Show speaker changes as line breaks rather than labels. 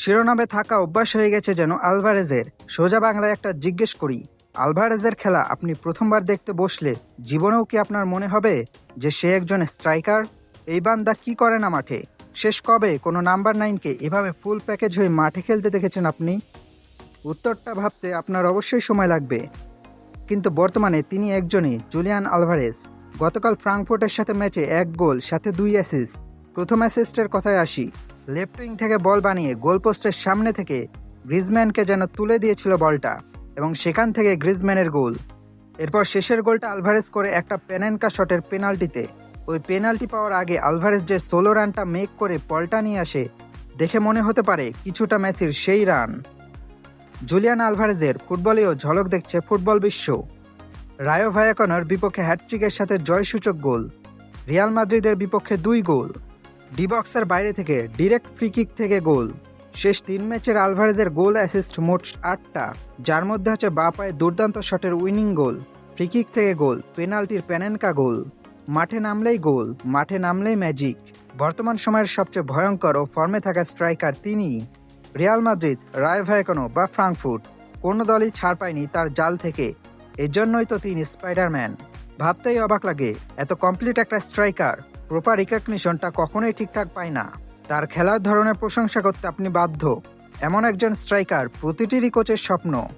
শিরোনামে থাকা অভ্যাস হয়ে গেছে যেন আলভারেজের। সোজা বাংলায় একটা জিজ্ঞেস করি, আলভারেজের খেলা আপনি প্রথমবার দেখতে বসলে জীবনেও কি আপনার মনে হবে যে সে একজন স্ট্রাইকার? এই বান্দা কি করে না মাঠে? শেষ কবে কোনো নাম্বার নাইনকে এভাবে ফুল প্যাকেজ হয়ে মাঠে খেলতে দেখেছেন আপনি? উত্তরটা ভাবতে আপনার অবশ্যই সময় লাগবে। কিন্তু বর্তমানে তিনি একজনই, জুলিয়ান আলভারেজ। গতকাল ফ্রাঙ্কফোর্টের সাথে ম্যাচে এক গোল, সাথে দুই অ্যাসিস্ট। প্রথম অ্যাসিস্টের কথায় আসি লেফট উইং থেকে বল বানিয়ে গোলপোস্টের সামনে থেকে গ্রিজম্যানকে যেন তুলে দিয়েছিল বলটা এবং সেখান থেকে গ্রিজম্যানের গোল। এরপর শেষের গোলটা আলভারেজ করে একটা পেনেনকা শটের পেনাল্টিতে। ওই পেনাল্টি পাওয়ার আগে আলভারেজ যে সোলো রানটা মেক করে বলটা নিয়ে আসে, দেখে মনে হতে পারে কিছুটা মেসির সেই রান। জুলিয়ান আলভারেজের ফুটবলেও ঝলক দেখছে ফুটবল বিশ্ব। রায়ো ভায়াকনের বিপক্ষে হ্যাটট্রিকের সাথে জয়সূচক গোল। রিয়াল মাদ্রিদের বিপক্ষে দুই গোল। ডি বক্সের বাইরে থেকে ডিরেক্ট ফ্রি কিক থেকে গোল। শেষ তিন ম্যাচের আলভারেজের গোল অ্যাসিস্ট মোট আটটা, যার মধ্যে আছে বা পায়ে দুর্দান্ত শটের উইনিং গোল ফ্রি কিক থেকে গোল পেনাল্টির প্যানেনকা গোল মাঠে নামলেই গোল, মাঠে নামলেই ম্যাজিক বর্তমান সময়ের সবচেয়ে ভয়ঙ্কর ও ফর্মে থাকা স্ট্রাইকার তিনিই রিয়াল মাদ্রিদ, রায় ভায়কনো বা ফ্রাঙ্কফুট কোনো দলই ছাড় পায়নি তার জাল থেকে। এজন্যই তো তিনি স্পাইডারম্যান ভাবতেই অবাক লাগে, এত কমপ্লিট একটা স্ট্রাইকার প্রপার রিকগনিশনটা কখনোই ঠিকঠাক পায় না। তার খেলার ধরনের প্রশংসা করতে আপনি বাধ্য। এমন একজন স্ট্রাইকার প্রতিটিরই কোচের স্বপ্ন।